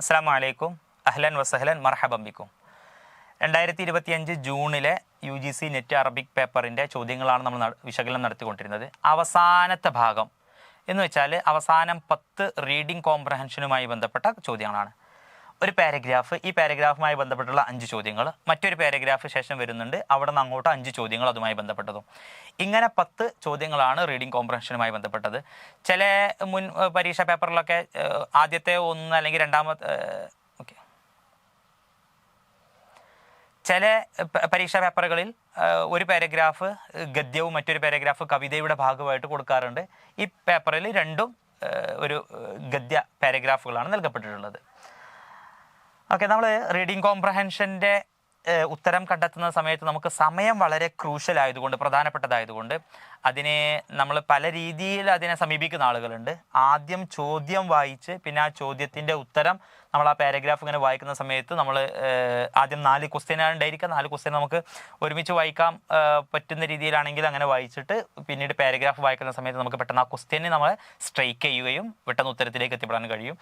അസ്സാം വലൈക്കും അഹ്ലൻ വസഹ്ലൻ മർഹബം ബിക്കും. രണ്ടായിരത്തി ഇരുപത്തിയഞ്ച് ജൂണിലെ U G C NET Arabic പേപ്പറിന്റെ ചോദ്യങ്ങളാണ് നമ്മൾ വിശകലനം നടത്തിക്കൊണ്ടിരുന്നത്. അവസാനത്തെ ഭാഗം എന്ന് വെച്ചാൽ അവസാനം പത്ത് റീഡിംഗ് കോംപ്രഹെൻഷനുമായി ബന്ധപ്പെട്ട ചോദ്യങ്ങളാണ്. ഒരു പാരഗ്രാഫ്. ഈ പാരഗ്രാഫുമായി ബന്ധപ്പെട്ടുള്ള അഞ്ച് ചോദ്യങ്ങൾ മറ്റൊരു പാരഗ്രാഫ് ശേഷം വരുന്നുണ്ട്. അവിടെ നിന്ന് അങ്ങോട്ട് അഞ്ച് ചോദ്യങ്ങൾ അതുമായി ബന്ധപ്പെട്ടതും. ഇങ്ങനെ പത്ത് ചോദ്യങ്ങളാണ് റീഡിംഗ് കോംപ്രഹൻഷനുമായി ബന്ധപ്പെട്ടത്. ചില മുൻ പരീക്ഷാ പേപ്പറിലൊക്കെ ആദ്യത്തെ ഒന്ന് അല്ലെങ്കിൽ രണ്ടാമത്തെ ഓക്കെ. ചില പരീക്ഷാ പേപ്പറുകളിൽ ഒരു പാരഗ്രാഫ് ഗദ്യവും മറ്റൊരു പാരഗ്രാഫ് കവിതയുടെ ഭാഗമായിട്ട് കൊടുക്കാറുണ്ട്. ഈ പേപ്പറിൽ രണ്ടും ഒരു ഗദ്യ പാരഗ്രാഫുകളാണ് നൽകപ്പെട്ടിട്ടുള്ളത്. ഓക്കെ നമ്മൾ റീഡിംഗ് കോംപ്രഹെൻഷന്റെ ഉത്തരം കണ്ടെത്തുന്ന സമയത്ത് നമുക്ക് സമയം വളരെ ക്രൂഷ്യൽ ആയതുകൊണ്ട് പ്രധാനപ്പെട്ടതായതുകൊണ്ട് അതിനെ നമ്മൾ പല രീതിയിൽ അതിനെ സമീപിക്കുന്ന ആളുകളുണ്ട്. ആദ്യം ചോദ്യം വായിച്ച് പിന്നെ ആ ചോദ്യത്തിന്റെ ഉത്തരം നമ്മൾ ആ പാരഗ്രാഫ് ഇങ്ങനെ വായിക്കുന്ന സമയത്ത് നമ്മൾ ആദ്യം നാല് ക്വസ്റ്റ്യനാണ് ഉണ്ടായിരിക്കുക നാല് ക്വസ്റ്റ്യൻ നമുക്ക് ഒരുമിച്ച് വായിക്കാൻ പറ്റുന്ന രീതിയിലാണെങ്കിൽ അങ്ങനെ വായിച്ചിട്ട് പിന്നീട് പാരഗ്രാഫ് വായിക്കുന്ന സമയത്ത് നമുക്ക് പെട്ടെന്ന് ആ ക്വസ്റ്റ്യനെ നമ്മൾ സ്ട്രൈക്ക് ചെയ്യുകയും പെട്ടെന്ന് ഉത്തരത്തിലേക്ക് എത്തിപ്പെടാൻ കഴിയും.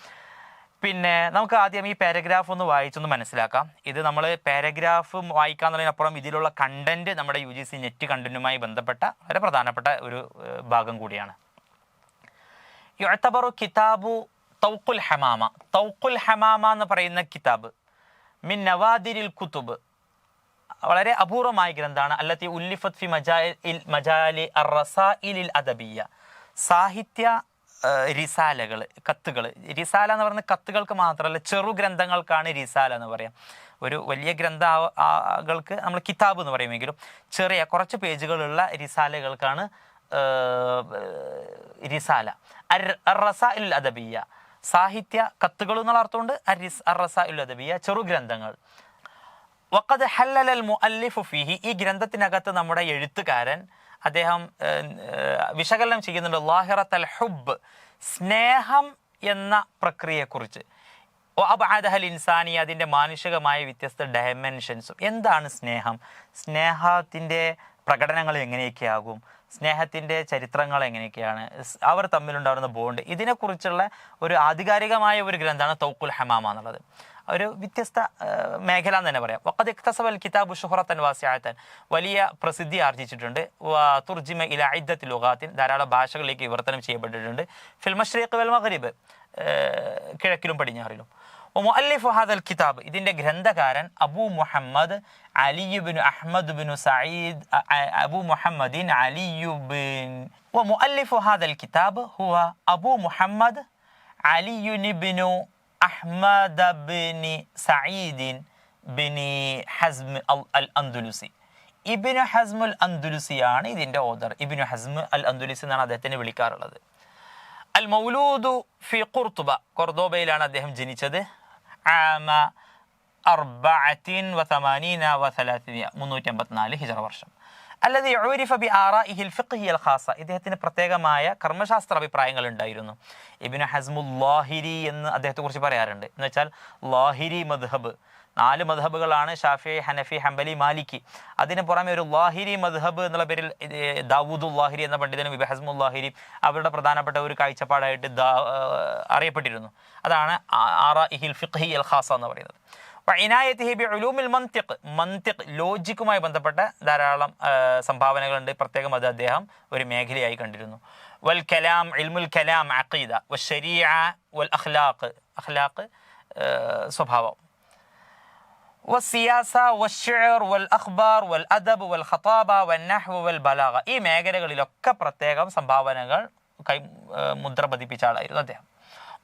പിന്നെ നമുക്ക് ആദ്യം ഈ പാരഗ്രാഫ് ഒന്ന് വായിച്ചൊന്ന് മനസ്സിലാക്കാം. ഇത് നമ്മൾ പാരഗ്രാഫ് വായിക്കാന്നുള്ളതിനപ്പുറം ഇതിലുള്ള കണ്ടന്റ് നമ്മുടെ യു ജി സി നെറ്റ് കണ്ടന്റുമായി ബന്ധപ്പെട്ട വളരെ പ്രധാനപ്പെട്ട ഒരു ഭാഗം കൂടിയാണ്. യുഅത്തബറു കിതാബു തൗക്കുൽ ഹമാമ. തൗക്കുൽ ഹമാമ എന്ന് പറയുന്ന കിതാബ് മിൻ നവാദിരിൽ കുത്തുബ് വളരെ അപൂർവമായ ഗ്രന്ഥമാണ്. അല്ലത്തി ഉല്ലിഫത് ഫി മജാഇൽ മജാലി അറസായിലിൽ അദബിയ സാഹിത്യ റിസാലകൾ കത്തുകൾ. റിസാല എന്ന് പറയുന്ന കത്തുകൾക്ക് മാത്രമല്ല ചെറു ഗ്രന്ഥങ്ങൾക്കാണ് റിസാല എന്ന് പറയാം. ഒരു വലിയ ഗ്രന്ഥകൾക്ക് നമ്മൾ കിതാബ് എന്ന് പറയുമെങ്കിലും ചെറിയ കുറച്ച് പേജുകളുള്ള റിസാലകൾക്കാണ് റിസാല അറസായിൽ അദബിയ സാഹിത്യ കത്തുകൾ എന്നുള്ള അർത്ഥമുണ്ട്. അരിസ് അറസായിൽ അദബിയ ചെറു ഗ്രന്ഥങ്ങൾ. വക്കത് ഹല്ലൽ മുഅല്ലിഫു ഫീഹി. ഈ ഗ്രന്ഥത്തിനകത്ത് നമ്മുടെ എഴുത്തുകാരൻ അദ്ദേഹം വിശകലനം ചെയ്യുന്നുണ്ട്. ലാഹിറത്തൽ ഹുബ് സ്നേഹം എന്ന പ്രക്രിയയെക്കുറിച്ച്. അബാദഹൽ ഇൻസാനി അതിന്റെ മാനുഷികമായ വ്യത്യസ്ത ഡയമെൻഷൻസും എന്താണ് സ്നേഹം? സ്നേഹത്തിന്റെ പ്രകടനങ്ങൾ എങ്ങനെയൊക്കെയാകും? സ്നേഹത്തിന്റെ ചരിത്രങ്ങൾ എങ്ങനെയൊക്കെയാണ്? അവർ തമ്മിലുണ്ടാകുന്ന ബോണ്ട് ഇതിനെക്കുറിച്ചുള്ള ഒരു ആധികാരികമായ ഒരു ഗ്രന്ഥമാണ് തൗക്കുൽ ഹമാമ എന്നുള്ളത്. ഒരു വ്യത്യസ്ത മേഖല എന്ന് തന്നെ പറയാം. വക്കത് ഇക്തസബൽ കിതാബ് ഷുഹറത്തൻ വാസിയാത്തൻ വലിയ പ്രസിദ്ധി ആർജിച്ചിട്ടുണ്ട്. തുർജിമ ഇല ഐദ്ദത്ത് ലുഗാത്തിൻ. ധാരാളം ഭാഷകളിലേക്ക് വിവർത്തനം ചെയ്യപ്പെട്ടിട്ടുണ്ട്. ഫിൽമഷ്രീഖ് വൽ മഹരീബ് കിഴക്കിലും പടിഞ്ഞാറിലും. മുഅല്ലിഫ് ഹാദൽ കിതാബ്. ഇതിന്റെ ഗ്രന്ഥകാരൻ അബൂ മുഹമ്മദ് അലിയുബിൻ അഹമ്മദ് ബിൻ സയ്യിദ് അബൂ മുഹമ്മദിൻ അലിയുബിൻ മുഅല്ലിഫ് ഹാദൽ കിതാബ് ഹുവ അബൂ മുഹമ്മദ് അലിയുനിബിനു അഹ്മദ് ബിനി സയീദിൻ ബിനി ഹസ്മ അൽ അന്തുലുസി ഇബിനു ഹസ്മുൽ അന്തുലുസിയാണ് ഇതിന്റെ ഓദർ ഇബിനു ഹസ്മ അൽ അന്തുലുസി എന്നാണ് അദ്ദേഹത്തിന് വിളിക്കാറുള്ളത്. അൽ മൗലൂദു ഫി കുർത്തുബ കൊർദോബയിലാണ് അദ്ദേഹം ജനിച്ചത്. ആമ അർബഅത്തിൻ വസമാനീന വസലാത്തിനിയ മുന്നൂറ്റി അമ്പത്തിനാല് ഹിജറ വർഷം. അല്ലത് യൂരിഫ ഇഹിൽ ആറാഇഹിൽ ഫിഖ്ഹിയൽ ഖാസ ഇദ്ദേഹത്തിന് പ്രത്യേകമായ കർമ്മശാസ്ത്ര അഭിപ്രായങ്ങൾ ഉണ്ടായിരുന്നു. ഇബ്നു ഹസ്മുൽ ലാഹിരി എന്ന് അദ്ദേഹത്തെ കുറിച്ച് പറയാറുണ്ട്. എന്ന് വെച്ചാൽ ലാഹിരി മദ്ഹബ്. നാല് മദ്ഹബുകളാണ് ഷാഫി ഹനഫി ഹംബലി മാലിക്കി അതിന് പുറമെ ഒരു ലാഹിരി മദ്ഹബ് എന്നുള്ള പേരിൽ ദാവൂദ് ലാഹിരി എന്ന പണ്ഡിതനും ഇബ് ഹസ്മുൽ ലാഹിരി അവരുടെ പ്രധാനപ്പെട്ട ഒരു കാഴ്ചപ്പാടായിട്ട് അറിയപ്പെട്ടിരുന്നു. അതാണ് ആറ ആറാ ഇഹിൽ ഫിഖ്ഹി അൽ ഖാസ എന്ന് പറയുന്നത്. ഇനായത്തിഹിബി ഉലൂമിൽ മന്തിക് മന്തിക് ലോജിക്കുമായി ബന്ധപ്പെട്ട ധാരാളം സംഭാവനകളുണ്ട്. പ്രത്യേകം അത് അദ്ദേഹം ഒരു മേഖലയായി കണ്ടിരുന്നു. വൽ കലാം ഇൽമുൽ കലാം അഖീദ. വ വൽ അഖ്ലാഖ്. അഖ്ലാഖ് സ്വഭാവം. വസിയാസ വഷർ വൽ അഖ്ബാർ വൽ അദബ് വൽ ഖതാബ വൽ നഹ്വ് വൽ ബലാഗ. ഈ മേഖലകളിലൊക്കെ പ്രത്യേകം സംഭാവനകൾ കൈ മുദ്ര പതിപ്പിച്ച ആളായിരുന്നു അദ്ദേഹം.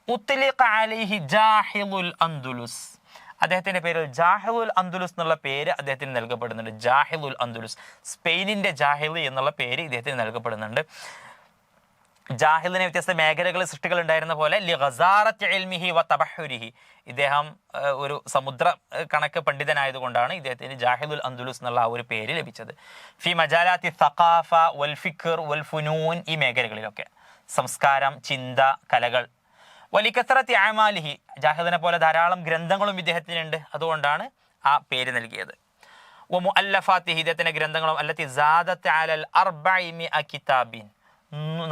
ഉത്തലിഖ് അലിഹി ജാഹിദുൽ അന്തുലുസ് അദ്ദേഹത്തിന്റെ പേരിൽ ജാഹിദുൽ അന്തുലുസ് എന്നുള്ള പേര് അദ്ദേഹത്തിന് നൽകപ്പെടുന്നുണ്ട്. ജാഹിദുൽ അന്തുലുസ് സ്പെയിനിന്റെ ജാഹിലി എന്നുള്ള പേര് ഇദ്ദേഹത്തിന് നൽകപ്പെടുന്നുണ്ട്. ജാഹിലിന് വ്യത്യസ്ത മേഖലകൾ സൃഷ്ടികൾ ഉണ്ടായിരുന്ന പോലെ വ ഇദ്ദേഹം ഒരു സമുദ്ര കണക്ക് പണ്ഡിതനായതുകൊണ്ടാണ് ഇദ്ദേഹത്തിന് ജാഹിദുൽ അന്തുലുസ് എന്നുള്ള ആ ഒരു പേര് ലഭിച്ചത്. ഫി മജാലാത്തി സഖാഫ വൽ ഫിഖർ വൽ ഫുനൂൻ ഈ മേഖലകളിലൊക്കെ. സംസ്കാരം ചിന്ത കലകൾ വലിക്കത്രത്തി ആമാലിഹി ജാഹിദിനെ പോലെ ധാരാളം ഗ്രന്ഥങ്ങളും ഇദ്ദേഹത്തിനുണ്ട്. അതുകൊണ്ടാണ് ആ പേര് നൽകിയത്. ഒമു വമുഅല്ലഫാത്തിഹി ഇദ്ദേഹത്തിന്റെ ഗ്രന്ഥങ്ങളും അല്ലത്തി അലൽ അർബഇ മിഅ കിതാബിൻ.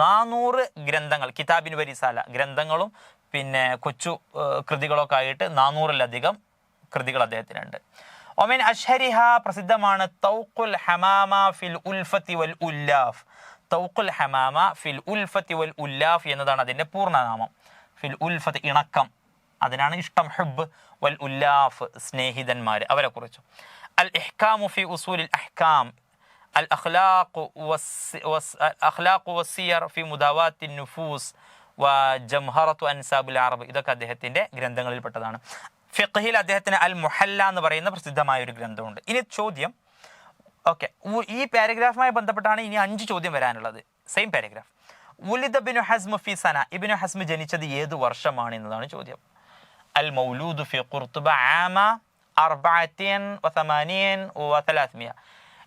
നാനൂറ് ഗ്രന്ഥങ്ങൾ കിതാബിൻ വരിസാല ഗ്രന്ഥങ്ങളും പിന്നെ കൊച്ചു കൃതികളൊക്കെ ആയിട്ട് നാനൂറിലധികം കൃതികൾ അദ്ദേഹത്തിനുണ്ട്. ഒമിൻ അഷ്ഹരിഹ പ്രസിദ്ധമാണ് തൗഖുൽ ഹമാമ ഫിൽ ഉൽഫത്തി വൽ ഉല്ലാഫ്. തൗഖുൽ ഹമാമ ഫിൽ ഉൽഫത്തി വൽ ഉല്ലാഫ് എന്നതാണ് അതിന്റെ പൂർണനാമം. ഫിൽ ഉൽഫത്ത് ഇണക്കം. അതിനാണ് ഇഷ്ടം ഹുബ് വൽ ഉല്ലാഫ് സ്നേഹിതന്മാർ അവരെ കുറിച്ചു. അൽ ഇഹ്കാമു ഫി ഉസൂലിൽ അഹ്കാം. അൽ അഖ്ലാഖു അഖ്ലാഖു വസിയർ ഫി മുദാവാത്തിൻ നുഫൂസ് വ ജംഹറത്തു അൻസാബുൽ അറബ്. ഇതൊക്കെ അദ്ദേഹത്തിന്റെ ഗ്രന്ഥങ്ങളിൽപ്പെട്ടതാണ്. ഫിഖ്ഹിൽ അദ്ദേഹത്തിന് അൽ മുഹല്ല എന്ന് പറയുന്ന പ്രസിദ്ധമായ ഒരു ഗ്രന്ഥമുണ്ട്. ഇനി ചോദ്യം. ഓക്കെ. ഈ പാരഗ്രാഫുമായി ബന്ധപ്പെട്ടാണ് ഇനി അഞ്ച് ചോദ്യം വരാനുള്ളത്. Same paragraph. ഉലിദ ബിനു ഹസ്മു ഫി സന. ഇബിനു ഹസ്മു ജനിച്ചത് ഏത് വർഷമാണ് എന്നതാണ് ചോദ്യം. അൽ മൗലൂദ് ഫി ഖുർത്തുബ ആമ അർബഅത്തിൻ വസമാനിയൻ വസലാസ്മിയ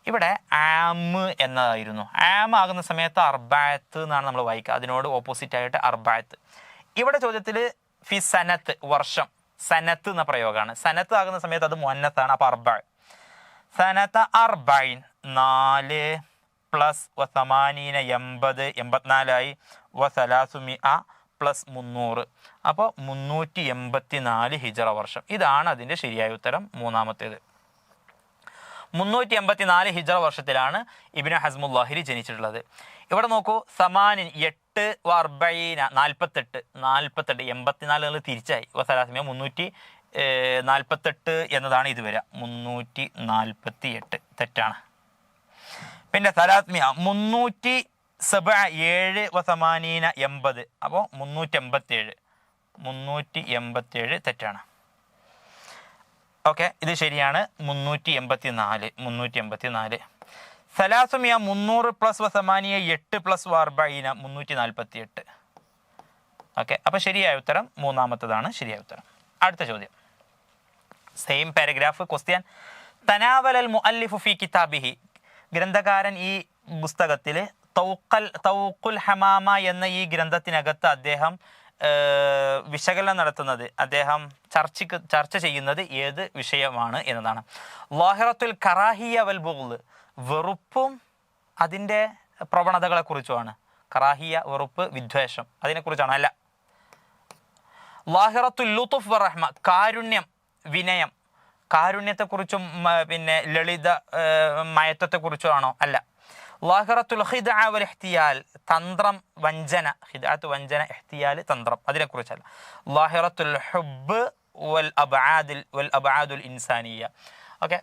ഇവിടെ ആമ് എന്നതായിരുന്നു ആമ ആകുന്ന സമയത്ത് അർബായത്ത് എന്നാണ് നമ്മൾ വായിക്കുക. അതിനോട് ഓപ്പോസിറ്റ് ആയിട്ട് അർബായത്ത് ഇവിടെ ചോദ്യത്തിൽ ഫി സനത്ത് വർഷം. സനത്ത് എന്ന പ്രയോഗമാണ്. സനത്ത് ആകുന്ന സമയത്ത് അത് മുന്നത്താണ് അപ്പോൾ അർബാ സനത്ത് അർബൈൻ നാല് പ്ലസ് വസമാനീന എൺപത് എൺപത്തിനാലായി വസലാസുമി അ പ്ലസ് മുന്നൂറ്. അപ്പോൾ മുന്നൂറ്റി എൺപത്തി നാല് ഹിജറ വർഷം. ഇതാണ് അതിന്റെ ശരിയായ ഉത്തരം മൂന്നാമത്തേത്. മുന്നൂറ്റി എൺപത്തി നാല് ഹിജറ വർഷത്തിലാണ് ഇബിന് ഹസ്മുല്ലാഹിരി ജനിച്ചിട്ടുള്ളത്. ഇവിടെ നോക്കൂ സമാനിൻ എട്ട് വർബൈന നാൽപ്പത്തെട്ട്. നാൽപ്പത്തെട്ട് എൺപത്തിനാല് നിങ്ങൾ തിരിച്ചായി. വസലാസ്മിയ മുന്നൂറ്റി നാൽപ്പത്തെട്ട് എന്നതാണ് ഇത് വരിക. മുന്നൂറ്റി നാൽപ്പത്തി എട്ട് തെറ്റാണ്. പിന്നെ സലാസ്മിയ മുന്നൂറ്റി സബ ഏഴ് വസമാനീന എൺപത്. അപ്പോൾ മുന്നൂറ്റി എൺപത്തി ഏഴ് മുന്നൂറ്റി എൺപത്തി ഏഴ് തെറ്റാണ്. ഓക്കെ ഇത് ശരിയാണ്. മുന്നൂറ്റി എൺപത്തി നാല് മുന്നൂറ്റി എൺപത്തി നാല് സലാസുമിയ മുന്നൂറ് പ്ലസ് വസമാനിയ എട്ട് പ്ലസ് വാർബൈന മുന്നൂറ്റി നാൽപ്പത്തി എട്ട് ഓക്കെ അപ്പോൾ ശരിയായ ഉത്തരം മൂന്നാമത്തതാണ്. ശരിയായ ഉത്തരം. അടുത്ത ചോദ്യം. സെയിം പാരഗ്രാഫ് ക്വസ്റ്റ്യൻ തനാവലൽ മുഅല്ലിഫു ഫി കിതാബിഹി. ഗ്രന്ഥകാരൻ ഈ പുസ്തകത്തിൽ തൗക്കൽ തൗക്കുൽ ഹമാമ എന്ന ഈ ഗ്രന്ഥത്തിനകത്ത് അദ്ദേഹം വിശകലനം നടത്തുന്നത്. അദ്ദേഹം ചർച്ചയ്ക്ക് ചർച്ച ചെയ്യുന്നത് ഏത് വിഷയമാണ് എന്നതാണ്. വാഹിറത്തുൽ കറാഹിയ വൽ ബുഗ്ള് വെറുപ്പും അതിന്റെ പ്രവണതകളെക്കുറിച്ചുമാണ്. കറാഹിയ വെറുപ്പ് വിദ്വേഷം അതിനെക്കുറിച്ചാണ്. അല്ല. ലാഹിറത്തുൽ ലുത്തുഫ് റഹ്മ കാരുണ്യം വിനയം കാരുണ്യത്തെക്കുറിച്ചും പിന്നെ ലളിത മയത്വത്തെക്കുറിച്ചുമാണോ മയത്വത്തെക്കുറിച്ചും അല്ല. ലാഹിറത്തുൽ ഹിദ് വൽ ഇഹ്തിയാൽ തന്ത്രം വഞ്ചന. ഹിദാത്ത് വഞ്ചന എഹ്തിയാൽ തന്ത്രം. അതിനെക്കുറിച്ചല്ല. ലാഹിറത്തുൽ ഹുബ് വൽ അബാദിൽ വൽ അബാദുൽ ഇൻസാനിയ. ഓക്കെ?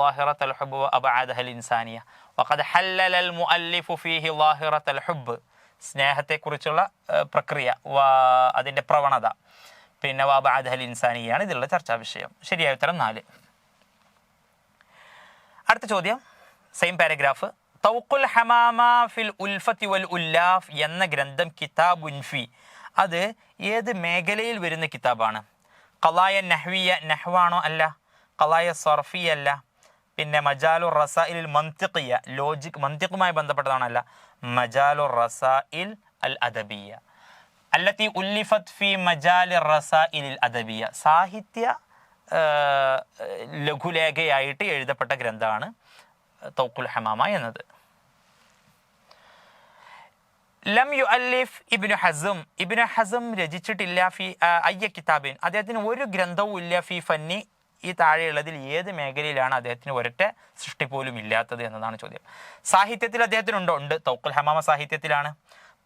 ലാഹിറത്ത് അൽ ഹുബ് അബാദ് അൽ ഇൻസാനിയ. വഖദ് ഹല്ലൽ അൽ മുഅല്ലിഫു ഫീഹി ലാഹിറത്ത് ഹുബ് സ്നേഹത്തെക്കുറിച്ചുള്ള പ്രക്രിയ അതിന്റെ പ്രവണത. പിന്നെ വാബാദഹൽ ഇൻസാനിയാണ് ഇതിലുള്ള ചർച്ചാ വിഷയം. ശരിയായ ഉത്തരം നാല്. അടുത്ത ചോദ്യം. സെയിം പാരഗ്രാഫ് തൗക്കുൽ ഹമാമ ഫിൽ ഉൽഫത്തി വൽ ഉല്ലാഫ് എന്ന ഗ്രന്ഥം കിതാബ് ഉൻഫി അത് ഏത് മേഖലയിൽ വരുന്ന കിതാബാണ്? കലായ നഹ്വിയ നഹ്വാണോ അല്ല? കലായ സർഫി അല്ല? പിന്നെ മജാലു റസായിൽ മന്തിഖിയ ലോജിക് മന്തിഖുമായി ബന്ധപ്പെട്ടതാണല്ല മജാലു റസായിൽ അൽ അദബിയ. അല്ലത്തി ഉല്ലിഫത് ഫി മജാലി റസായിൽ അദബിയ സാഹിത്യ ലഘുലേഖയായിട്ട് എഴുതപ്പെട്ട ഗ്രന്ഥമാണ് തൗക്കുൽ ഹമാമ എന്നത്. ലം യു അല്ലിഫ് ഇബിനു ഹസം ഇബിനു ഹസം രചിച്ചിട്ടില്ല ഫി അയ്യ കിതാബിൻ. അദ്ദേഹത്തിന് ഒരു ഗ്രന്ഥവും ഇല്ല ഫി ഫന്നി. ഈ താഴെയുള്ളതിൽ ഏത് മേഖലയിലാണ് അദ്ദേഹത്തിന് ഒരൊറ്റ സൃഷ്ടി പോലും ഇല്ലാത്തത് എന്നതാണ് ചോദ്യം. സാഹിത്യത്തിൽ അദ്ദേഹത്തിനുണ്ടോ? ഉണ്ട്. തൗക്കുൽ ഹമാമ സാഹിത്യത്തിലാണ്.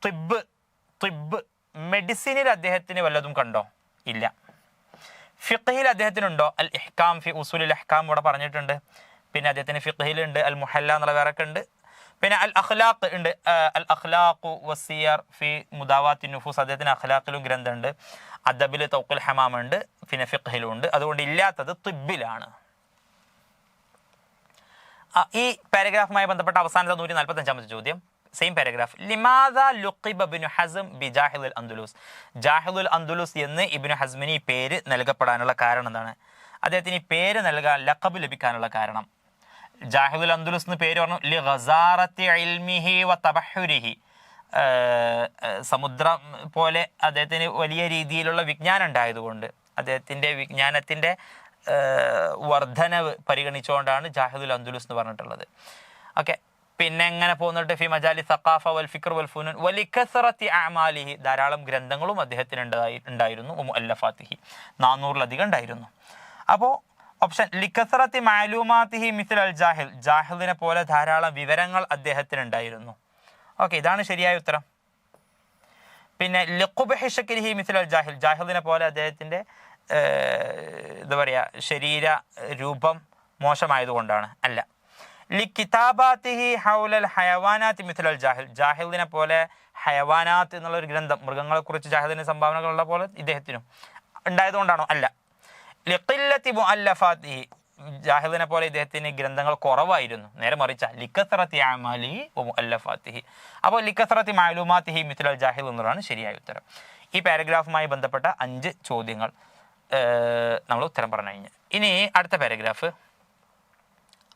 ത്വിബ് തിബ് മെഡിസിനിൽ അദ്ദേഹത്തിന് വല്ലതും കണ്ടോ? ഇല്ല. ഫിഖഹിൽ അദ്ദേഹത്തിനുണ്ടോ? അൽ ഇഹ്കാം ഫി ഉസൂലുൽ ഇഹ്കാം ഇവിടെ പറഞ്ഞിട്ടുണ്ട്. പിന്നെ അദ്ദേഹത്തിന് ഫിഖഹിലുണ്ട് അൽ മുഹല്ല എന്നുള്ള വേറെ ഉണ്ട്. പിന്നെ അൽ അഖ്ലാഖ് ഉണ്ട്. അൽ അഖ്ലാഖു വസിയർ ഫി മുദാവാത്തി നുഫൂസ് അദ്ദേഹത്തിന് അഖ്ലാഖിലും ഗ്രന്ഥമുണ്ട്. അദബിൽ തൗക്കുൽ ഉണ്ട് പിന്നെ ഫിഖഹിലും ഉണ്ട്. അതുകൊണ്ട് ഇല്ലാത്തത് തിബിലാണ് ഈ പാരഗ്രാഫുമായി ബന്ധപ്പെട്ട അവസാനത്തെ നൂറ്റി നാൽപ്പത്തഞ്ചാമത്തെ ചോദ്യം. സെയിം പാരഗ്രാഫ് ലിമാദ ലുഖിബ് ഇബ്നു ഹസം ബി ജാഹിദുൽ അന്ദുലൂസ് ജാഹിദുൽ അന്ദുലൂസ് എന്ന് ഇബിനു ഹസ്മിന് ഈ പേര് നൽകപ്പെടാനുള്ള കാരണം എന്താണ്? അദ്ദേഹത്തിന് ഈ പേര് നൽകാൻ ലഖബ് ലഭിക്കാനുള്ള കാരണം. ജാഹിദുൽ അന്ദുലൂസ് എന്ന് പേര് പറഞ്ഞു ലി ഗസാറത്തി ഇൽമിഹി വ തബഹുരിഹി. സമുദ്രം പോലെ അദ്ദേഹത്തിന് വലിയ രീതിയിലുള്ള വിജ്ഞാനം ഉണ്ടായതുകൊണ്ട് അദ്ദേഹത്തിന്റെ വിജ്ഞാനത്തിന്റെ വർധനവ് പരിഗണിച്ചുകൊണ്ടാണ് ജാഹിദുൽ അന്ദുലൂസ് എന്ന് പറഞ്ഞിട്ടുള്ളത്. ഓക്കെ. പിന്നെ എങ്ങനെ പോകുന്നുണ്ട്? ഫി മജാലി സഖാഫ വൽ ഫിക്ർ വൽ ഫുനൻ. വലിക്കസറത്തി അമാലിഹി ധാരാളം ഗ്രന്ഥങ്ങളും അദ്ദേഹത്തിന് ഉണ്ടായി ഉണ്ടായിരുന്നു അല്ലഫാത്തിഹി നാനൂറിലധികം ഉണ്ടായിരുന്നു. അപ്പോൾ ഓപ്ഷൻ ലിക്കസറത്തി മാലൂമാത്തിഹി മിസിൽ അൽ ജാഹിൽ. ജാഹിദിനെ പോലെ ധാരാളം വിവരങ്ങൾ അദ്ദേഹത്തിന് ഉണ്ടായിരുന്നു ഓക്കെ ഇതാണ് ശരിയായ ഉത്തരം. പിന്നെ ലഖുബഹിഷക്കിരിഹി മിസിൽ അൽ ജാഹിൽ. ജാഹിദിനെ പോലെ അദ്ദേഹത്തിന്റെ എന്താ പറയുക ശരീര രൂപം മോശമായതുകൊണ്ടാണ്. അല്ല ലി കിതാബാത്തിഹി ഹൗലൽ ഹയവാനാത്ത് മിഥുലൽ ജാഹിൽ. ജാഹിലിനെ പോലെ ഹയവാനാത്ത് എന്നുള്ള ഒരു ഗ്രന്ഥം മൃഗങ്ങളെ മൃഗങ്ങളെക്കുറിച്ച് ജാഹിദിന് സംഭാവനകളുള്ള പോലെ ഇദ്ദേഹത്തിനും ഉണ്ടായതുകൊണ്ടാണോ? അല്ല. ലിഖില്ലത്തി മുഅല്ലഫാത്തിഹി. ജാഹിദിനെ പോലെ ഇദ്ദേഹത്തിന് ഗ്രന്ഥങ്ങൾ കുറവായിരുന്നു. നേരെ മറിച്ച ലിക്കസറത്തി അമാലി അല്ലഫാത്തിഹി അപ്പോൾ ലിക്കസറത്തി മാലൂമാത്തിഹി മിഥുലൽ അൽ ജാഹിൽ എന്നുള്ളതാണ് ശരിയായ ഉത്തരം. ഈ പാരഗ്രാഫുമായി ബന്ധപ്പെട്ട അഞ്ച് ചോദ്യങ്ങൾ നമ്മൾ ഉത്തരം പറഞ്ഞു കഴിഞ്ഞു. ഇനി അടുത്ത പാരഗ്രാഫ്.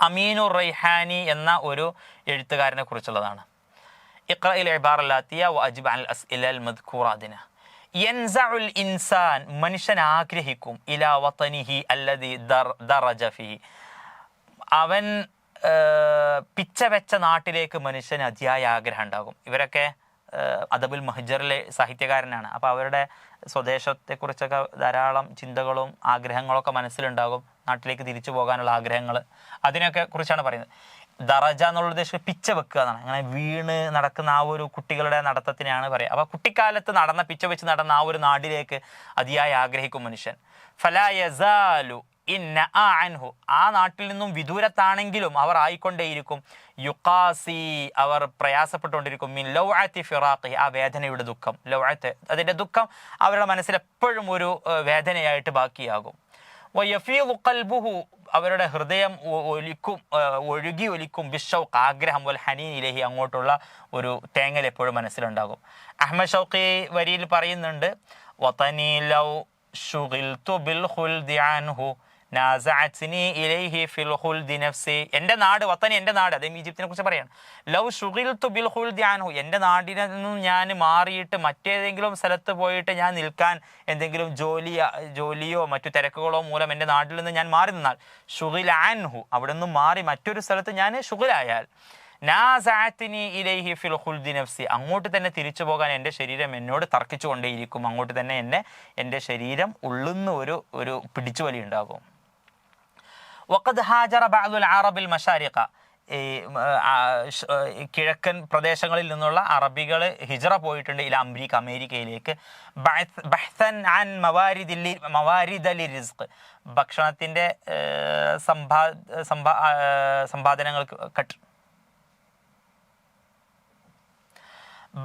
അമീനു റൈഹാനി എന്ന ഒരു എഴുത്തുകാരനെ കുറിച്ചുള്ളതാണ്. വ അൽ അൽ യൻസഉൽ ഇൻസാൻ മനുഷ്യൻ ആഗ്രഹിക്കും ഇലാ വതനിഹി അല്ലദി ദറജ അവൻ പിച്ചവെച്ച പിച്ച വെച്ച നാട്ടിലേക്ക് മനുഷ്യന് അതിയായ ആഗ്രഹം ഉണ്ടാകും. ഇവരൊക്കെ അദബുൽ മഹജറിലെ സാഹിത്യകാരനാണ്. അപ്പോൾ അവരുടെ സ്വദേശത്തെക്കുറിച്ചൊക്കെ ധാരാളം ചിന്തകളും ആഗ്രഹങ്ങളൊക്കെ മനസ്സിലുണ്ടാകും. നാട്ടിലേക്ക് തിരിച്ചു പോകാനുള്ള ആഗ്രഹങ്ങൾ അതിനൊക്കെ കുറിച്ചാണ് പറയുന്നത്. ദറജ എന്നുള്ള ഉദ്ദേശം പിച്ച വെക്കുക എന്നാണ്. അങ്ങനെ വീണ് നടക്കുന്ന ആ ഒരു കുട്ടികളുടെ നടത്തത്തിനെയാണ് പറയുക. അപ്പോൾ കുട്ടിക്കാലത്ത് നടന്ന പിച്ച വെച്ച് നടന്ന ആ ഒരു നാടിലേക്ക് അതിയായി ആഗ്രഹിക്കും മനുഷ്യൻ. ഫലാ യസാലു ഇന്ന ആ അൻഹു. ആ നാട്ടിൽ നിന്നും വിദൂരത്താണെങ്കിലും അവർ ആയിക്കൊണ്ടേയിരിക്കും. യുക്കാസി അവർ പ്രയാസപ്പെട്ടുകൊണ്ടിരിക്കും. മിൻ ലൗഅത്തി ഫിറാഖി ആ വേദനയുടെ ദുഃഖം. ലൗഅത്ത് അതിന്റെ ദുഃഖം അവരുടെ മനസ്സിൽ എപ്പോഴും ഒരു വേദനയായിട്ട് ബാക്കിയാകും. വയഫീദു ഖൽബുഹു. അവരുടെ ഹൃദയം ഒലിക്കും ഒഴുകി ഒലിക്കും. ബിഷൗക്ക് ആഗ്രഹം വൽ ഹനീൻ ഇലഹി അങ്ങോട്ടുള്ള ഒരു തേങ്ങൽ എപ്പോഴും മനസ്സിലുണ്ടാകും. അഹമ്മദ് ഷൗഖി വരിയിൽ പറയുന്നുണ്ട് വതനി ലൗ ഷുഗിൽതു ബിൽ ഹുൽ അൻഹു. എന്റെ നാട് വത്തനി എന്റെ നാട് അതേ ഈജിപ്തിനെ കുറിച്ച് പറയാണ്. ലൗ ഷുഗിൽതു ബിൽ ഖുൽദി അൻഹു. എന്റെ നാടിൽ നിന്നും ഞാൻ മാറിയിട്ട് മറ്റേതെങ്കിലും സ്ഥലത്ത് പോയിട്ട് ഞാൻ നിൽക്കാൻ എന്തെങ്കിലും ജോലി ജോലിയോ മറ്റു തിരക്കുകളോ മൂലം എന്റെ നാട്ടിൽ നിന്ന് ഞാൻ മാറി നിന്നാൽ ഷുഗിൽ ആൻഹു അവിടെ നിന്നും മാറി മറ്റൊരു സ്ഥലത്ത് ഞാൻ ഷുഗിലായാൽ നാസാത്തിനി ഇലൈഹി ഫിൽ നഫ്സി. അങ്ങോട്ട് തന്നെ തിരിച്ചു പോകാൻ എന്റെ ശരീരം എന്നോട് തർക്കിച്ചു കൊണ്ടേയിരിക്കും അങ്ങോട്ട് തന്നെ എന്നെ എന്റെ ശരീരം ഉള്ളുന്ന ഒരു ഒരു പിടിച്ചുവലി ഉണ്ടാകും. വഖദ് ഹാജറ ബഅദുൽ അറബിൽ മഷാരിക്ക ഈ കിഴക്കൻ പ്രദേശങ്ങളിൽ നിന്നുള്ള അറബികൾ ഹിജറ പോയിട്ടുണ്ട്. ഇല്ല അമേരിക്ക അമേരിക്കയിലേക്ക്. അൻ മവാരിദില്ലി മവാരിദലി റിസ്ക് ഭക്ഷണത്തിന്റെ സമ്പാ സമ്പാ സമ്പാദനങ്ങൾക്ക് കട്ട്.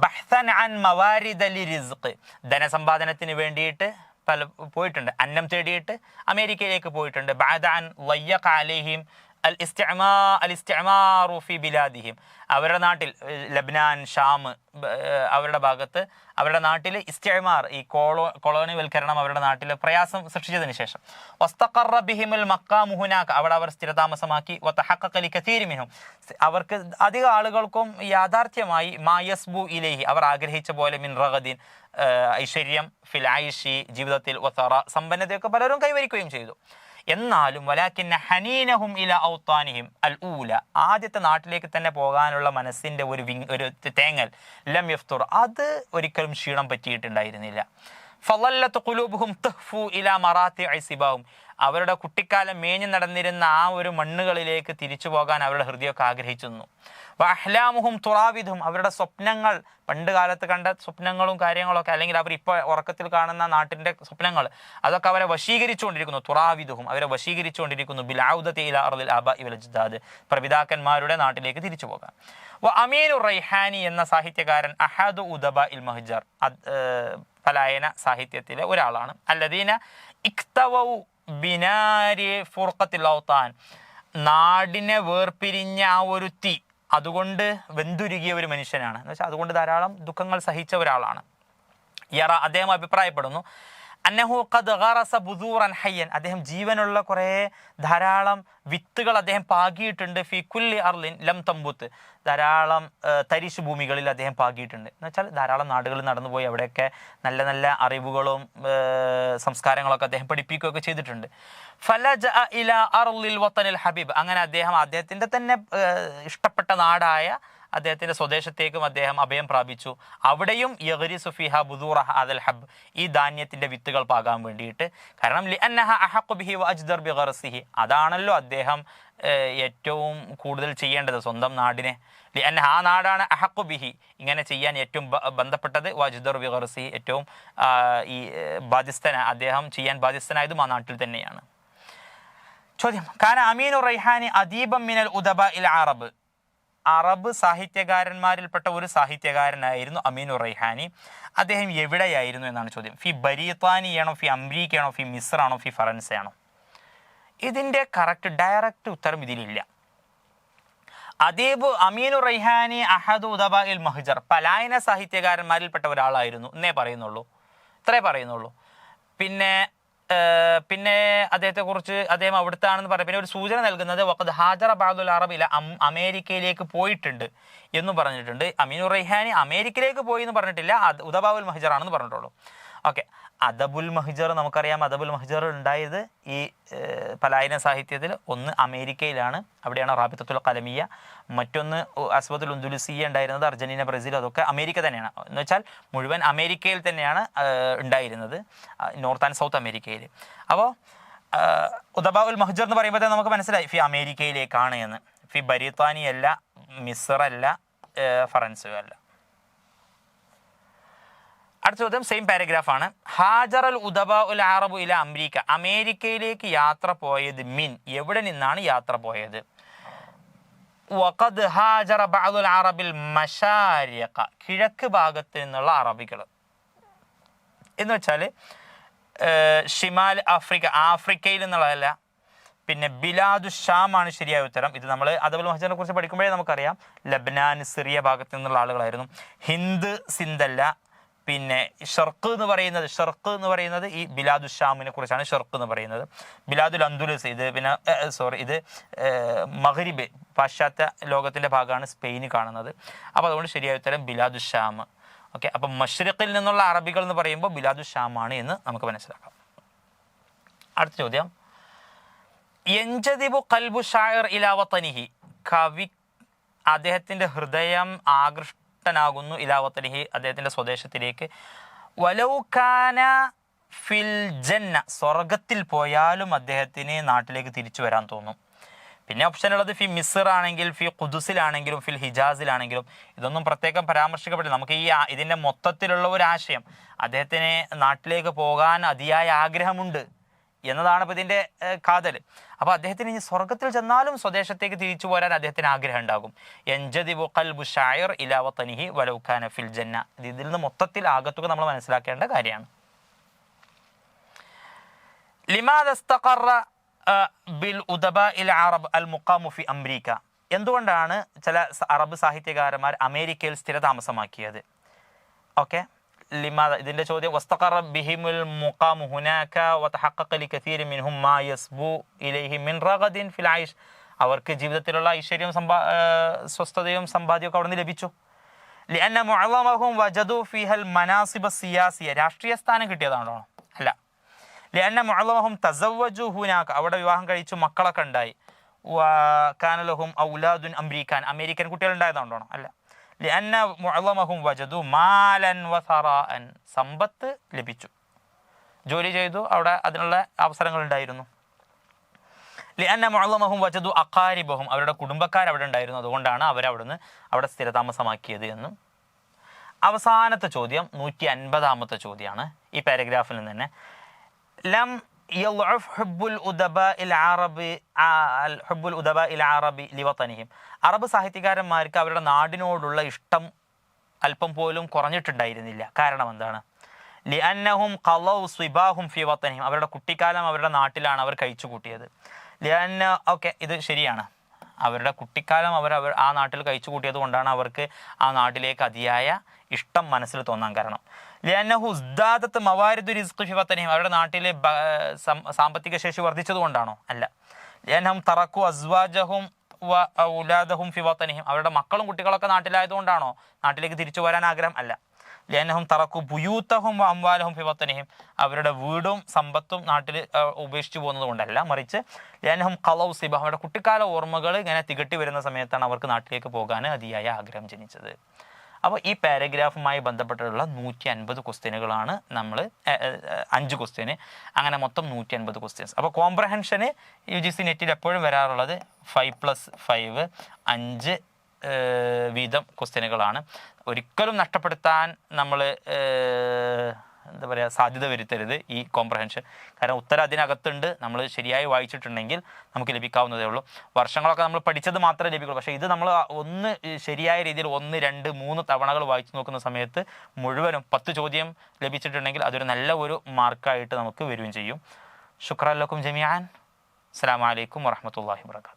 ബഹ്സൻ അൻ മവാരിദലി റിസ്ക് ധനസമ്പാദനത്തിന് വേണ്ടിയിട്ട് പല പോയിട്ടുണ്ട്. അന്നം തേടിയിട്ട് അമേരിക്കയിലേക്ക് പോയിട്ടുണ്ട്. ബാദാൻ വയ്യ കാലേഹിം അൽ ഇസ്തിഅമാ ബിലാദിഹിം. അവരുടെ നാട്ടിൽ ലബ്നാൻ ഷാം അവരുടെ ഭാഗത്ത് അവരുടെ നാട്ടിൽ ഇസ്തിഅമാർ ഈ കോളോ കൊളോണിവൽക്കരണം അവരുടെ നാട്ടിൽ പ്രയാസം സൃഷ്ടിച്ചതിന് ശേഷം. വസ്തഖറ ബിഹിമുൽ മക്ക മുഹുനാക്ക് അവിടെ അവർ സ്ഥിരതാമസമാക്കി. വതഹഖഖ ലികതീരി മിൻഹും. അവർക്ക് അധിക ആളുകൾക്കും യാഥാർത്ഥ്യമായി മായസ്ബു ഇലേഹി. അവർ ആഗ്രഹിച്ച പോലെ മിൻ റഗദീൻ ഐശ്വര്യം ഫിൽ ആയിഷി ജീവിതത്തിൽ വസറ സമ്പന്നതയൊക്കെ പലരും കൈവരിക്കുകയും ചെയ്തു. എന്നാലും വലാക്കിന്ന ഹനീനഹും ഇല ഔത്താനിഹിം അൽ ഊല ആദ്യത്തെ നാട്ടിലേക്ക് തന്നെ പോകാനുള്ള മനസ്സിന്റെ ഒരു വിങ് ഒരു തേങ്ങൽ ലം യഫ്തുർ അത് ഒരിക്കലും ക്ഷീണം പറ്റിയിട്ടുണ്ടായിരുന്നില്ല. ഫലല്ലത്ത് കുലൂബുഹും തഹ്ഫു ഇല മറാത്തി ഐസിബാവും അവരുടെ കുട്ടിക്കാലം മേഞ്ഞു നടന്നിരുന്ന ആ ഒരു മണ്ണുകളിലേക്ക് തിരിച്ചു പോകാൻ അവരുടെ ഹൃദയമൊക്കെ ആഗ്രഹിച്ചിരുന്നു. അഹ്ലാമുഹും തുറാവിധും അവരുടെ സ്വപ്നങ്ങൾ പണ്ട് കാലത്ത് കണ്ട സ്വപ്നങ്ങളും കാര്യങ്ങളൊക്കെ അല്ലെങ്കിൽ അവർ ഇപ്പോൾ ഉറക്കത്തിൽ കാണുന്ന നാട്ടിന്റെ സ്വപ്നങ്ങൾ അതൊക്കെ അവരെ വശീകരിച്ചുകൊണ്ടിരിക്കുന്നു. തുറാവിധും അവരെ വശീകരിച്ചുകൊണ്ടിരിക്കുന്നു. ബിലാവുദത്തെ അറുതിൽ അബ ഇവലജിദാദ് പ്രപിതാക്കന്മാരുടെ നാട്ടിലേക്ക് തിരിച്ചു പോകാൻ. വ അമീനു റൈഹാനി എന്ന സാഹിത്യകാരൻ അഹാദു ഉദബ ഇൽ മഹ്ജർ. പലായന സാഹിത്യത്തിലെ ഒരാളാണ്. അല്ലദീന ഇക്തവൗ ബിനാരി ഫുർഖത്തിൽ ഔത്താൻ നാടിനെ വേർപിരിഞ്ഞ ആ ഒരു തീ അതുകൊണ്ട് വെന്തുരുകിയ ഒരു മനുഷ്യനാണ്. എന്ന് വെച്ചാൽ അതുകൊണ്ട് ധാരാളം ദുഃഖങ്ങൾ സഹിച്ച ഒരാളാണ്. യറ അദ്ദേഹം അഭിപ്രായപ്പെടുന്നു അന്നഹു ഖദ് ഗറസ ബുദൂറൻ ഹയ്യൻ. അദ്ദേഹം ജീവനുള്ള കുറേ ധാരാളം വിത്തുകൾ അദ്ദേഹം പാകിയിട്ടുണ്ട്. ഫി കുല്ലി അർലിൻ ലം തമ്പുത്ത് ധാരാളം തരിശു ഭൂമികളിൽ അദ്ദേഹം പാകിയിട്ടുണ്ട്. എന്ന് വെച്ചാൽ ധാരാളം നാടുകളിൽ നടന്നുപോയി അവിടെയൊക്കെ നല്ല നല്ല അറിവുകളും സംസ്കാരങ്ങളൊക്കെ അദ്ദേഹം പഠിപ്പിക്കുകയൊക്കെ ചെയ്തിട്ടുണ്ട്. ഫലജ ഇല അർലിൽ വത്തനിൽ ഹബീബ്. അങ്ങനെ അദ്ദേഹം അദ്ദേഹത്തിന്റെ തന്നെ ഇഷ്ടപ്പെട്ട നാടായ അദ്ദേഹത്തിന്റെ സ്വദേശത്തേക്കും അദ്ദേഹം അഭയം പ്രാപിച്ചു. അവിടെയും യഹരി സുഫിഹ ബുദൂറ അദൽ ഹബ്. ഈ ധാന്യത്തിന്റെ വിത്തുകൾ പാകാൻ വേണ്ടിയിട്ട്. കാരണം ലിഅന്നഹ അതാണല്ലോ അദ്ദേഹം ഏറ്റവും കൂടുതൽ ചെയ്യേണ്ടത് സ്വന്തം നാടിനെ. എന്നെ ആ നാടാണ് അഹക്കു ബിഹി. ഇങ്ങനെ ചെയ്യാൻ ഏറ്റവും ബന്ധപ്പെട്ടത് വജുദർ വിഹർസി ഏറ്റവും ഈ ബാധ്യസ്ഥന അദ്ദേഹം ചെയ്യാൻ ബാധ്യസ്ഥനായതും ആ നാട്ടിൽ തന്നെയാണ്. ചോദ്യം. കാരണം അമീനു റൈഹാനി അദീബം മിനൽ ഉദബ ഇൽ അറബ്. അറബ് സാഹിത്യകാരന്മാരിൽപ്പെട്ട ഒരു സാഹിത്യകാരനായിരുന്നു അമീനു റൈഹാനി. അദ്ദേഹം എവിടെയായിരുന്നു എന്നാണ് ചോദ്യം. ഫി ബരീത്താനിയാണോ ഫി അംരീക്കയാണോ ഫി മിസ്രാണോ ഫി ഫറൻസയാണോ ഇതിന്റെ കറക്റ്റ് ഡയറക്റ്റ് ഉത്തരം ഇതിലില്ല. അദീബ് അമീനു റൈഹാനി അഹദ് ഉദബ ഇൽ മഹ്ജർ പലായന സാഹിത്യകാരന്മാരിൽപ്പെട്ട ഒരാളായിരുന്നു എന്നേ പറയുന്നുള്ളൂ. ഇത്രേ പറയുന്നുള്ളൂ. പിന്നെ പിന്നെ അദ്ദേഹത്തെക്കുറിച്ച് അദ്ദേഹം അവിടുത്താണെന്ന് പറയും. പിന്നെ ഒരു സൂചന നൽകുന്നത് വഖദ് ഹാജർ അബാദുൽ അറബില അമേരിക്കയിലേക്ക് പോയിട്ടുണ്ട് എന്ന് പറഞ്ഞിട്ടുണ്ട്. അമീനുർ റൈഹാനി അമേരിക്കയിലേക്ക് പോയി എന്ന് പറഞ്ഞിട്ടില്ല. അത് ഉദബാവുൽ മഹജർ ആണെന്ന് പറഞ്ഞിട്ടുള്ളൂ. ഓക്കെ. അദബുൽ മഹിജർ നമുക്കറിയാം. അദബുൽ മഹിജർ ഉണ്ടായത് ഈ പലായന സാഹിത്യത്തിൽ ഒന്ന് അമേരിക്കയിലാണ്. അവിടെയാണ് റാബിത്തത്തുൽ കലമിയ. മറ്റൊന്ന് അസ്വദുൽ ഉന്ദുലുസിയ ഉണ്ടായിരുന്നത് അർജന്റീന ബ്രസീൽ. അതൊക്കെ അമേരിക്ക തന്നെയാണ്. എന്ന് വെച്ചാൽ മുഴുവൻ അമേരിക്കയിൽ തന്നെയാണ് ഉണ്ടായിരുന്നത്. നോർത്ത് ആൻഡ് സൗത്ത് അമേരിക്കയിൽ. അപ്പോൾ ഉദബാഉൽ മഹജർ എന്ന് പറയുമ്പോൾ നമുക്ക് മനസ്സിലായി ഫി അമേരിക്കയിലേക്കാണ് എന്ന്. ഫി ബരിത്താനിയല്ല മിസറല്ല ഫറൻസും അടുത്ത ചോദ്യം സെയിം പാരഗ്രാഫ് ആണ്. ഹാജർ അൽ ഉദബ ഉൽ അറബു ഇല അമേരിക്ക. അമേരിക്കയിലേക്ക് യാത്ര പോയത് മിൻ. എവിടെ നിന്നാണ് യാത്ര പോയത്? വഖദ് ഹാജറ ബഅദുൽ അറബിൽ കിഴക്ക് ഭാഗത്ത് നിന്നുള്ള അറബികൾ. എന്ന് വെച്ചാൽ ഷിമാൽ ആഫ്രിക്ക ആഫ്രിക്കയിൽ നിന്നുള്ളതല്ല. പിന്നെ ബിലാദു ഷാം ആണ് ശരിയായ ഉത്തരം. ഇത് നമ്മൾ അതബുൽ മഹജറിനെ കുറിച്ച് പഠിക്കുമ്പോഴേ നമുക്കറിയാം. ലബ്നാൻ സിറിയ ഭാഗത്ത് നിന്നുള്ള ആളുകളായിരുന്നു. ഹിന്ദ് സിന്ധല്ല. പിന്നെ ഷർക്ക് എന്ന് പറയുന്നത് ഷർക്ക് എന്ന് പറയുന്നത് ഈ ബിലാദു ഷാമിനെ കുറിച്ചാണ് ഷർക്ക് എന്ന് പറയുന്നത്. ബിലാദുൽ അന്തുലസ് ഇത് പിന്നെ സോറി ഇത് മഹരിബ് പാശ്ചാത്യ ലോകത്തിന്റെ ഭാഗമാണ് സ്പെയിൻ കാണുന്നത്. അപ്പോൾ അതുകൊണ്ട് ശരിയായ ഉത്തരം ബിലാദു ഷാം. ഓക്കെ അപ്പം മഷ്രിഖിൽ നിന്നുള്ള അറബികൾ എന്ന് പറയുമ്പോൾ ബിലാദു ഷാമാണ് എന്ന് നമുക്ക് മനസ്സിലാക്കാം. അടുത്ത ചോദ്യം. യഞ്ചദിബു കൽബു ഷായർ ഇലാവത്തനിഹി കവി അദ്ദേഹത്തിന്റെ ഹൃദയം ആകൃഷ്ടനാകുന്നു ഇലാവത്തലിഹി അദ്ദേഹത്തിന്റെ സ്വദേശത്തിലേക്ക്. വലൗഖാന ഫിൽ ജന്ന സ്വർഗത്തിൽ പോയാലും അദ്ദേഹത്തിന് നാട്ടിലേക്ക് തിരിച്ചു വരാൻ തോന്നും. പിന്നെ ഓപ്ഷൻ ഉള്ളത് ഫി മിസർ ആണെങ്കിൽ ഫി ഖുദുസിലാണെങ്കിലും ഫിൽ ഹിജാസിലാണെങ്കിലും. ഇതൊന്നും പ്രത്യേകം പരാമർശിക്കപ്പെട്ടില്ല. നമുക്ക് ഈ ഇതിന്റെ മൊത്തത്തിലുള്ള ഒരു ആശയം അദ്ദേഹത്തിന് നാട്ടിലേക്ക് പോകാൻ അതിയായ ആഗ്രഹമുണ്ട്. എന്നതാണ് ഇപ്പോൾ ഇതിന്റെ കാതൽ അപ്പോൾ അദ്ദേഹത്തിന് ഇനി സ്വർഗത്തിൽ ചെന്നാലും സ്വദേശത്തേക്ക് തിരിച്ചു പോരാൻ അദ്ദേഹത്തിന് ആഗ്രഹം ഉണ്ടാകും. എൻജദി ബുഖൽ ബുഷായർ ഇലാവ തനിഹി വലൗഖാന ഫിൽ ജന്ന. ഇതിൽ നിന്ന് മൊത്തത്തിൽ ആകത്തുക നമ്മൾ മനസ്സിലാക്കേണ്ട കാര്യമാണ്. ലിമാദസ്തഖറ ബിൽ ഉദബ ഇൽ അറബ് അൽ മുക്കാമുഫി അംരീക്ക എന്തുകൊണ്ടാണ് ചില അറബ് സാഹിത്യകാരന്മാർ അമേരിക്കയിൽ സ്ഥിരതാമസമാക്കിയത്? ഓക്കെ. ലിമാദ ഇതിന്റെ ചോദ്യം വസ്തഖറ ബിഹിമുൽ മുഖാമു ഹുനാക വതഹഖഖ ലികസീരി മിൻഹും മാ യസ്ബു ഇലൈഹി മിൻ റഗദിൻ ഫിൽ ആയിഷ് അവർക്ക് ജീവിതത്തിലുള്ള ഐശ്വര്യവും സമ്പാ സ്വസ്ഥതയും സമ്പാദ്യമൊക്കെ അവിടെ നിന്ന് ലഭിച്ചു. ലിഅന്ന മുഅള്ളമഹും വജദു ഫിഹൽ മനാസിബ സിയാസിയ. രാഷ്ട്രീയ സ്ഥാനം കിട്ടിയതാണോ അല്ല. ലിഅന്ന മുഅള്ളമഹും തസവ്വജു ഹുനാക്ക. അവിടെ വിവാഹം കഴിച്ചു മക്കളൊക്കെ ഉണ്ടായി. കാനലഹും ഔലാദുൻ അമേരിക്കാൻ അമേരിക്കൻ കുട്ടികൾ ഉണ്ടായതുകൊണ്ടാണോ അല്ല. ലിഅന്ന മാലൻ സമ്പത്ത് ലഭിച്ചു. ജോലി ചെയ്തു. അവിടെ അതിനുള്ള അവസരങ്ങൾ ഉണ്ടായിരുന്നു. ലിഅന്ന മുഅളമഹും വജദു അക്കാരിബഹും അവരുടെ കുടുംബക്കാർ അവിടെ ഉണ്ടായിരുന്നു. അതുകൊണ്ടാണ് അവരവിടുന്ന് അവിടെ സ്ഥിരതാമസമാക്കിയത് എന്നും. അവസാനത്തെ ചോദ്യം നൂറ്റി അൻപതാമത്തെ ചോദ്യമാണ്. ഈ പാരഗ്രാഫിൽ നിന്ന് തന്നെ. ലം യൽഉഫ് ഹുബ്ബുൽ ഉദബാഇൽ ആറബി ഹുബ്ബുൽ ഉദബാഇൽ ആറബി ലിവതനിഹിം. അറബ് സാഹിത്യകാരന്മാർക്ക് അവരുടെ നാടിനോടുള്ള ഇഷ്ടം അല്പം പോലും കുറഞ്ഞിട്ടുണ്ടായിരുന്നില്ല. കാരണം എന്താണ്? ലിഅന്നഹും ഖലൗ സ്വിബാഹും ഫി വത്തനിഹിം അവരുടെ കുട്ടിക്കാലം അവരുടെ നാട്ടിലാണ് അവർ കഴിച്ചു കൂട്ടിയത്. ലിഅന്ന ഓക്കെ ഇത് ശരിയാണ്. അവരുടെ കുട്ടിക്കാലം അവർ അവർ ആ നാട്ടിൽ കഴിച്ചു കൂട്ടിയത് കൊണ്ടാണ് അവർക്ക് ആ നാട്ടിലേക്ക് അതിയായ ഇഷ്ടം മനസ്സിൽ തോന്നാൻ കാരണം. ലിയന്നഹു ഉസ്താദത്ത് മവാരിദു റിസ്ഖി ഫി വത്തനിഹിം അവരുടെ നാട്ടിലെ സാമ്പത്തിക ശേഷി വർദ്ധിച്ചത് കൊണ്ടാണോ? അല്ല. ലിയന്നഹും തറക്കു അസ്വാജഹും വ ഔലാദഹും ഫി വത്തനിഹിം അവരുടെ മക്കളും കുട്ടികളൊക്കെ നാട്ടിലായതുകൊണ്ടാണോ? നാട്ടിലേക്ക് തിരിച്ചു വരാൻ ആഗ്രഹം? അല്ല. ലേനഹും തറക്കു ബുയൂത്തഹും അംവാലഹും ഫി വത്തനിഹിം അവരുടെ വീടും സമ്പത്തും നാട്ടിൽ ഉപേക്ഷിച്ചു പോകുന്നത് കൊണ്ടല്ല മറിച്ച് ലേനഹും കളവ് സിബ അവരുടെ കുട്ടിക്കാല ഓർമ്മകൾ ഇങ്ങനെ തികട്ടി വരുന്ന സമയത്താണ് അവർക്ക് നാട്ടിലേക്ക് പോകാൻ അതിയായ ആഗ്രഹം ജനിച്ചത്. അപ്പോൾ ഈ പാരഗ്രാഫുമായി ബന്ധപ്പെട്ടുള്ള നൂറ്റി അൻപത് ക്വസ്റ്റ്യനുകളാണ് നമ്മൾ അഞ്ച് ക്വസ്റ്റ്യന്. അങ്ങനെ മൊത്തം നൂറ്റി അൻപത് ക്വസ്റ്റ്യൻസ്. അപ്പോൾ കോംപ്രഹെൻഷന് യു ജി സി നെറ്റിൽ എപ്പോഴും വരാറുള്ളത് ഫൈവ് പ്ലസ് ഫൈവ് അഞ്ച് വീതം ക്വസ്റ്റ്യനുകളാണ്. ഒരിക്കലും നഷ്ടപ്പെടുത്താൻ നമ്മൾ എന്താ പറയുക സാധ്യത വരുത്തരുത് ഈ കോംപ്രഹെൻഷൻ കാരണം ഉത്തരം അതിനകത്തുണ്ട് നമ്മൾ ശരിയായി വായിച്ചിട്ടുണ്ടെങ്കിൽ നമുക്ക് ലഭിക്കാവുന്നതേ ഉള്ളൂ. വർഷങ്ങളൊക്കെ നമ്മൾ പഠിച്ചത് മാത്രമേ ലഭിക്കുള്ളൂ. പക്ഷേ ഇത് നമ്മൾ ഒന്ന് ശരിയായ രീതിയിൽ ഒന്ന് രണ്ട് മൂന്ന് തവണകൾ വായിച്ചു നോക്കുന്ന സമയത്ത് മുഴുവനും പത്ത് ചോദ്യം ലഭിച്ചിട്ടുണ്ടെങ്കിൽ അതൊരു നല്ല ഒരു മാർക്കായിട്ട് നമുക്ക് വരികയും ചെയ്യും. ശുക്രല്ലക്കും ജമിയാൻ അസ്സാം വലൈക്കും വാഹമത്തല്ലാഹി വാത്തു